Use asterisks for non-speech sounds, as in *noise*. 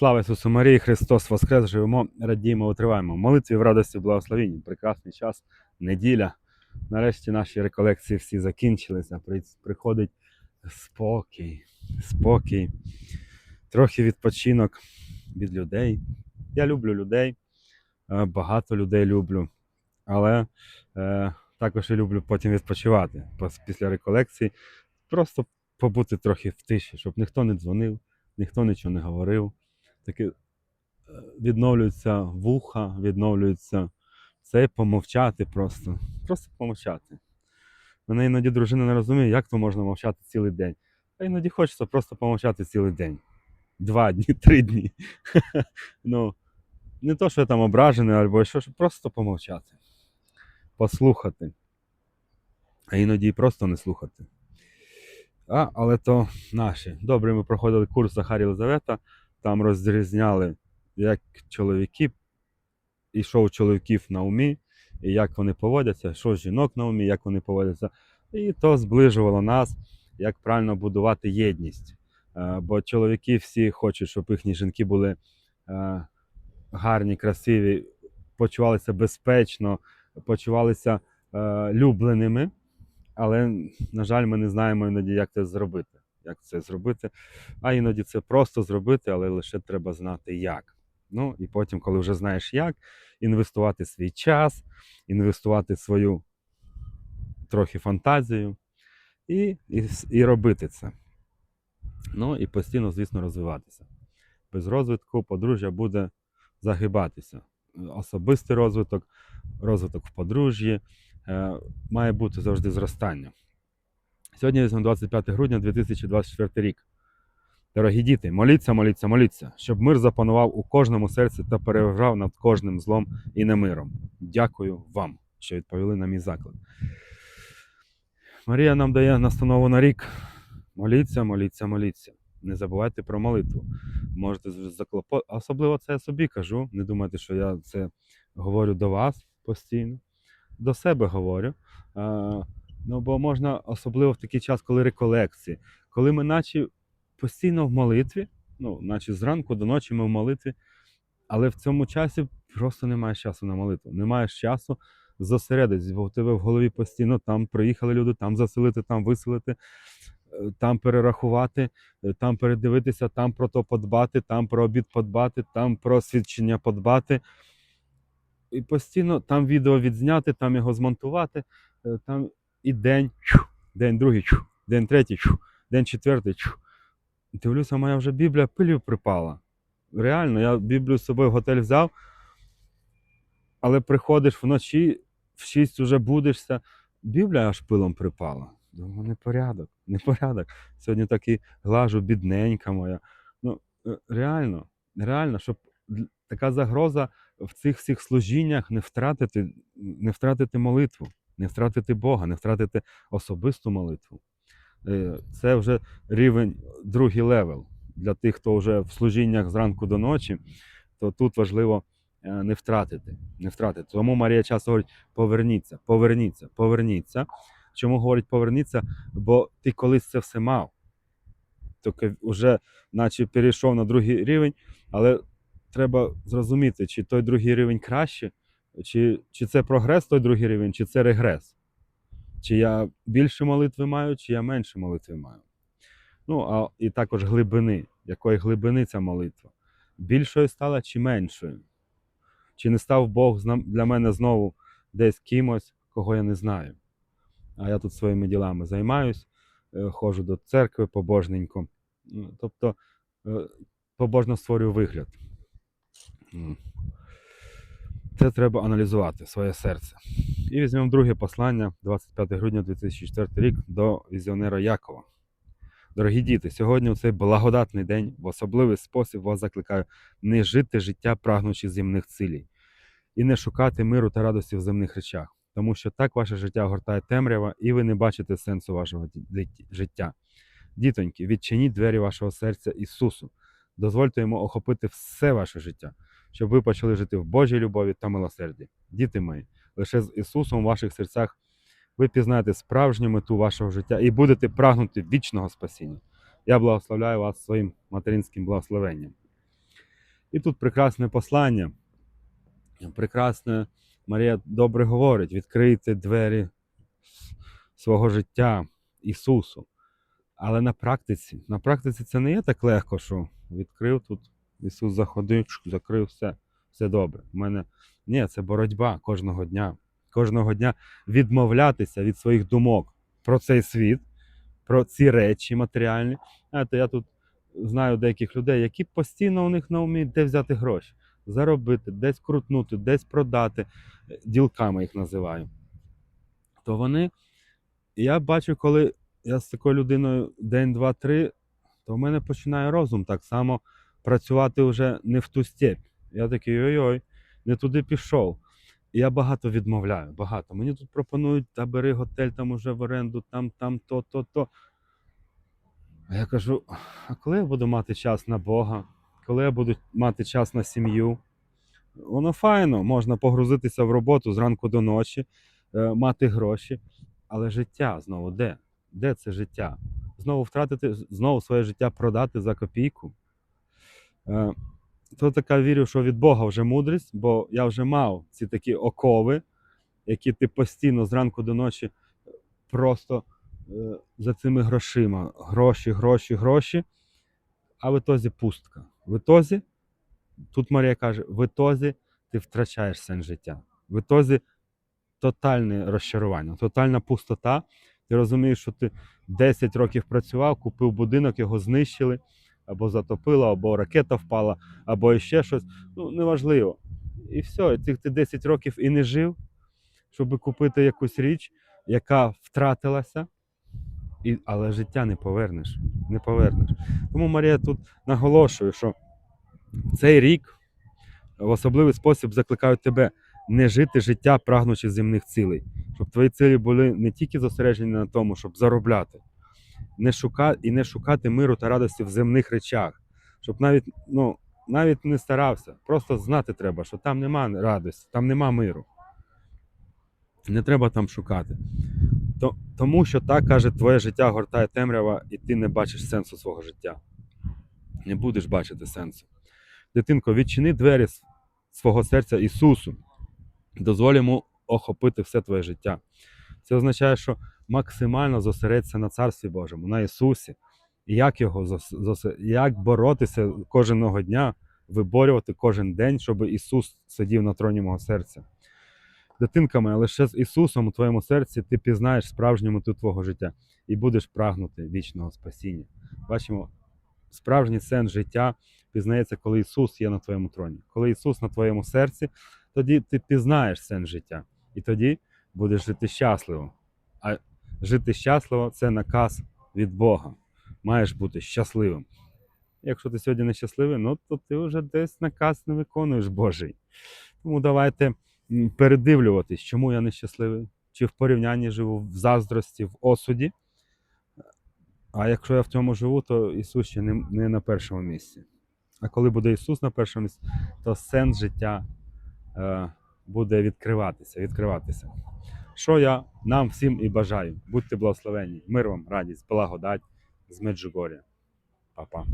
Слава Ісусу Марії, Христос Воскрес, живемо, радіємо, утриваємо. Молитві в радості, благословенні. Прекрасний час, неділя. Нарешті наші реколекції всі закінчилися. Приходить спокій, спокій, трохи відпочинок від людей. Я люблю людей, е, багато людей люблю, але е, також і люблю потім відпочивати після реколекції. Просто побути трохи в тиші, щоб ніхто не дзвонив, ніхто нічого не говорив. Таке відновлюються вуха, відновлюється це помовчати просто. Просто помовчати. Мене іноді дружина не розуміє, як то можна мовчати цілий день. А іноді хочеться просто помовчати цілий день. Два дні, *laughs* три дні. ну, не то, що я там ображений або що, просто помовчати, послухати. А іноді і просто не слухати. А, але то наші. Добре, ми проходили курс Захарі Єлизавета, там розрізняли, як чоловіки, і що у чоловіків на умі, і як вони поводяться, що жінок на умі, як вони поводяться. І то зближувало нас, як правильно будувати єдність. Е, Бо чоловіки всі хочуть, щоб їхні жінки були е, гарні, красиві, почувалися безпечно, почувалися е, любленими. Але, на жаль, ми не знаємо іноді, як це зробити. Як це зробити. А іноді це просто зробити, але лише треба знати як. Ну і потім, коли вже знаєш як, інвестувати свій час, інвестувати свою трохи фантазію і, і, і робити це. Ну і постійно, звісно, розвиватися. Без розвитку подружжя буде загибатися. Особистий розвиток, розвиток в подружжі е, має бути завжди зростання. Сьогодні 25 грудня 2024 рік. Дорогі діти, моліться, моліться, моліться, щоб мир запанував у кожному серці та переважав над кожним злом і немиром. Дякую вам, що відповіли на мій заклик. Марія нам дає настанову на рік. Моліться, моліться, моліться. Не забувайте про молитву. Можете заклопо... Особливо це я собі кажу. Не думайте, що я це говорю до вас постійно. До себе говорю. Ну, бо можна, особливо в такий час, коли реколекції, коли ми наче постійно в молитві, ну, наче зранку до ночі ми в молитві, але в цьому часі просто немає часу на молитву. Немає часу зосередитись, бо у тебе в голові постійно там приїхали люди, там заселити, там виселити, е, там перерахувати, е, там передивитися, там про то подбати, там про обід подбати, там про свідчення подбати. І постійно там відео відзняти, там його змонтувати, е, там і день, день другий, день третій, день четвертий. Дивлюся, моя вже Біблія пилю припала. Реально, я Біблію з собою в готель взяв, але приходиш вночі, в 6 вже будешся, Біблія аж пилом припала. Думаю, непорядок, непорядок. Сьогодні такий глажу, бідненька моя. Ну, е, реально, реально, щоб така загроза в цих всіх служіннях не втратити, не втратити молитву, не втратити Бога, не втратити особисту молитву. Е, Це вже рівень, другий левел. Для тих, хто вже в служіннях зранку до ночі, то тут важливо е, не втратити. Не втратити. Тому Марія часто говорить: поверніться, поверніться, поверніться. Чому говорить поверніться? Бо ти колись це все мав. Тільки вже, наче перейшов на другий рівень, але треба зрозуміти, чи той другий рівень краще, чи, чи це прогрес той другий рівень, чи це регрес. Чи я більше молитви маю, чи я менше молитви маю. Ну, а і також глибини. Якої глибини ця молитва? Більшою стала чи меншою? Чи не став Бог для мене знову десь кимось, кого я не знаю? А я тут своїми ділами займаюсь, е, ходжу до церкви побожненько. Тобто е, побожно створюю вигляд. Це треба аналізувати своє серце. І візьмемо друге послання, 25 грудня 2004 рік, до візіонера Якова. Дорогі діти, сьогодні у цей благодатний день в особливий спосіб вас закликаю не жити життя, прагнучи земних цілей, і не шукати миру та радості в земних речах, тому що так ваше життя огортає темрява, і ви не бачите сенсу вашого життя. Дітоньки, відчиніть двері вашого серця Ісусу, дозвольте йому охопити все ваше життя, щоб ви почали жити в Божій любові та милосерді. Діти мої, лише з Ісусом у ваших серцях ви пізнаєте справжню мету вашого життя і будете прагнути вічного спасіння. Я благословляю вас своїм материнським благословенням. І тут прекрасне послання. Прекрасне Марія добре говорить: відкрийте двері свого життя Ісусу. Але на практиці, на практиці це не є так легко, що відкрив тут, Ісус заходив, закрив все, все добре. У мене ні, це боротьба кожного дня. Кожного дня відмовлятися від своїх думок про цей світ, про ці речі матеріальні. Знаєте, я тут знаю деяких людей, які постійно у них на умі, де взяти гроші, заробити, десь крутнути, десь продати, е, ділками їх називаю. То вони, я бачу, коли я з такою людиною день, два, три, то в мене починає розум так само працювати вже не в ту степь. Я такий ой-ой, не туди пішов. І я багато відмовляю, багато. Мені тут пропонують, та бери готель там уже в оренду, там, там, то, то, то. А я кажу: а коли я буду мати час на Бога, коли я буду мати час на сім'ю? Воно файно, можна погрузитися в роботу зранку до ночі, е, мати гроші. Але життя знову де? Де це життя? Знову втратити, знову своє життя продати за копійку. Е, То така вірю, що від Бога вже мудрість, бо я вже мав ці такі окови, які ти постійно зранку до ночі просто е, за цими грошима. Гроші, гроші, гроші. А в ітозі пустка. В ітозі, тут Марія каже, в ітозі ти втрачаєш сенс життя. В ітозі тотальне розчарування, тотальна пустота. Ти розумієш, що ти 10 років працював, купив будинок, його знищили, або затопило, або ракета впала, або ще щось. Ну, неважливо. І все, цих ти 10 років і не жив, щоб купити якусь річ, яка втратилася, і, але життя не повернеш. Не повернеш. Тому Марія тут наголошує, що цей рік в особливий спосіб закликаю тебе не жити життя, прагнучи земних цілей, щоб твої цілі були не тільки зосереджені на тому, щоб заробляти, не шука... і не шукати миру та радості в земних речах, щоб навіть, ну, навіть не старався. Просто знати треба, що там нема радості, там нема миру. Не треба там шукати. То, тому що так каже, твоє життя гортає темрява, і ти не бачиш сенсу свого життя. Не будеш бачити сенсу. Дитинко, відчини двері свого серця Ісусу. Дозволь йому охопити все твоє життя. Це означає, що максимально зосередься на Царстві Божому, на Ісусі. І як його зос- як боротися кожного дня, виборювати кожен день, щоб Ісус сидів на троні мого серця. Дитинка моя, лише з Ісусом у твоєму серці ти пізнаєш справжню мету твого життя і будеш прагнути вічного спасіння. Бачимо, справжній сенс життя пізнається, коли Ісус є на твоєму троні. Коли Ісус на твоєму серці, тоді ти пізнаєш сенс життя. І тоді будеш жити щасливо. А жити щасливо це наказ від Бога. Маєш бути щасливим. Якщо ти сьогодні не щасливий, ну то ти вже десь наказ не виконуєш Божий. Тому давайте передивлюватись, чому я нещасливий, чи в порівнянні живу в заздрості, в осуді. А якщо я в цьому живу, то Ісус ще не, не на першому місці. А коли буде Ісус на першому місці, то сенс життя е, буде відкриватися, відкриватися. Що я нам всім і бажаю. Будьте благословені. Мир вам, радість, благодать з Меджугоря. Па-па.